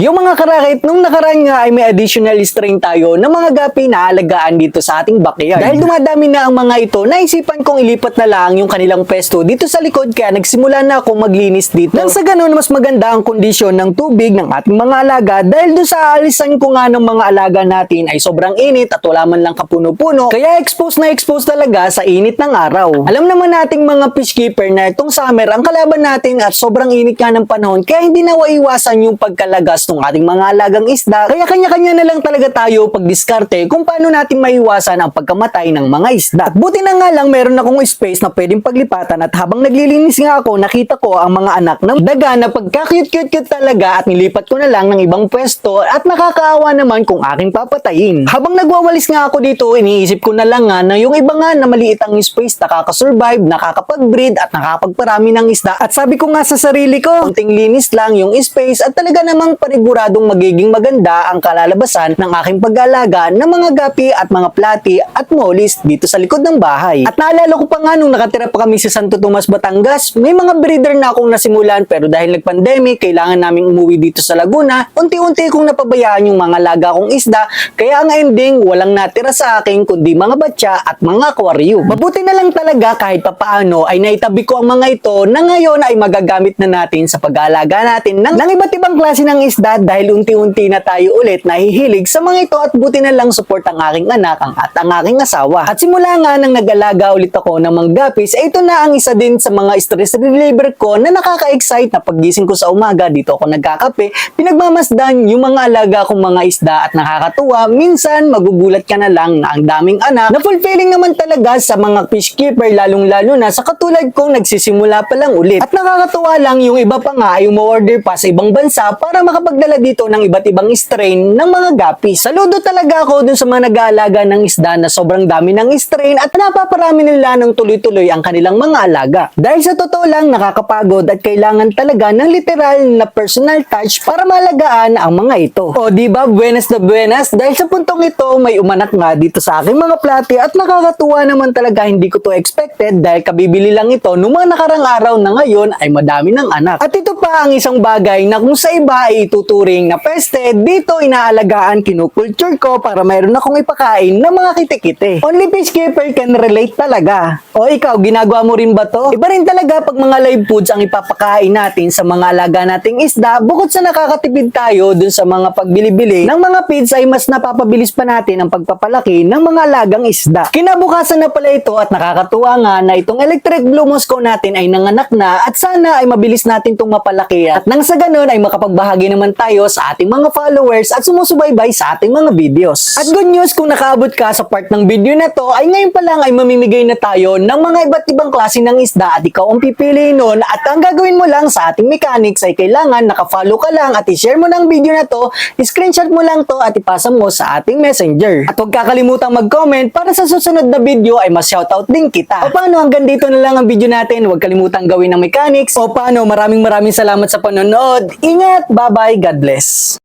Yung mga karakit, nung nakaraan nga ay may additional strain tayo ng mga gapi na alagaan dito sa ating backyard. Dahil dumadami na ang mga ito, naisipan kong ilipat na lang yung kanilang pesto dito sa likod kaya nagsimula na akong maglinis dito. Nang sa ganun, mas maganda ang kondisyon ng tubig ng ating mga alaga dahil doon sa alisan ko nga ng mga alaga natin ay sobrang init at wala man lang kapuno-puno. Kaya expose na expose talaga sa init ng araw. Alam naman nating mga fish keeper na itong summer ang kalaban natin at sobrang init nga ng panahon kaya hindi na waiwasan yung pagkalagas ng ating mga alagang isda. Kaya kanya-kanya na lang talaga tayo pagdiskarte kung paano natin maiwasan ang pagkamatay ng mga isda. At buti na nga lang meron akong space na pwedeng paglipatan at habang naglilinis nga ako nakita ko ang mga anak ng daga na pagka-cute-cute-cute talaga at nilipat ko na lang ng ibang pwesto at nakakaawa naman kung aking papatayin. Habang nagwawalis nga ako dito, iniisip ko na lang nga na yung iba nga na maliit ang space nakakasurvive, nakakapag-breed at nakakapagparami ng isda. At sabi ko nga sa sarili ko, konting linis lang yung space at talaga namang paniguradong magiging maganda ang kalalabasan ng aking pag-alaga ng mga gapi at mga plati at molis dito sa likod ng bahay. At naalala ko pa nga nung nakatira pa kami sa Santo Tomas, Batangas, may mga breeder na akong nasimulan pero dahil nag-pandemic, kailangan naming umuwi dito sa Laguna, unti-unti kong napabayaan yung mga laga kong isda, kaya ang ending, walang natira sa akin kundi mga batya at mga aquarium. Mabuti na lang talaga kahit papaano ay naitabi ko ang mga ito na ngayon ay magagamit na natin sa pag-aalaga natin ng, ng iba't ibang klase ng isda dahil unti-unti na tayo ulit nahihilig sa mga ito at buti na lang support ang aking anak ang at ang aking asawa. At simula nga nang nag-alaga ulit ako ng mga gapis, ay ito na ang isa din sa mga stress reliever ko na nakaka-excite na paggising ko sa umaga dito ako nagkakape, pinagmamasdan yung mga alaga kong mga isda at nakakatuwa. Minsan magugulat ka na lang na ang daming anak na fulfilling naman talaga sa mga fish keeper lalong-lalo na sa katulad kong nagsisimula pa lang ulit. At nakakatuwa lang yung iba pa nga ay umorder pa sa ibang bansa para makapagdala dito ng iba't ibang strain ng mga gapis. Saludo talaga ako dun sa mga nag-aalaga ng isda na sobrang dami ng strain at napaparami nila ng tuloy-tuloy ang kanilang mga alaga. Dahil sa totoo lang nakakapagod at kailangan talaga ng literal na personal touch para malagaan ang mga ito. O di ba buenas na buenas dahil sa puntong ito may umanak nga dito sa aking mga plati at nakakatuwa naman talaga hindi ko to expected dahil kabibili lang ito nung mga nakarang araw na ngayon ay madami ng anak. At ito pa ang isang bagay na kung sa iba ay ituturing na peste, dito inaalagaan kinukulture ko para mayroon akong ipakain ng mga kitikite. Only fish keeper can relate talaga. O ikaw, ginagawa mo rin ba to? Iba rin talaga pag mga live foods ang ipapakain natin sa mga alaga nating isda, bukod sa nakakatipid tayo dun sa mga pagbili-bili ng mga feeds ay mas napapabilis pa natin ang pagpapalaki ng mga alagang isda. Kinabukasan na pala ito at nakakatuwa nga na itong electric blue moscow natin ay nanganak na at sana ay mabilis natin itong mapalaki at nang sa ganun ay makapagbahagi naman tayo sa ating mga followers at sumusubaybay sa ating mga videos. At good news kung nakaabot ka sa part ng video na to ay ngayon pa lang ay mamimigay na tayo ng mga iba't ibang klase ng isda at ikaw ang pipili nun at ang gagawin mo lang sa ating mechanics ay kailangan nakafollow ka lang at i-share mo ng video na to, screenshot mo lang to at ipasa mo sa ating messenger. At huwag kakalimutan mag-comment para sa susunod na video ay mas-shoutout din kita. O paano hanggang dito na lang ang video natin, huwag kalimutan gawin ng mechanics. O paano maraming maraming salamat sa panonood. Ingat, bye-bye, God bless.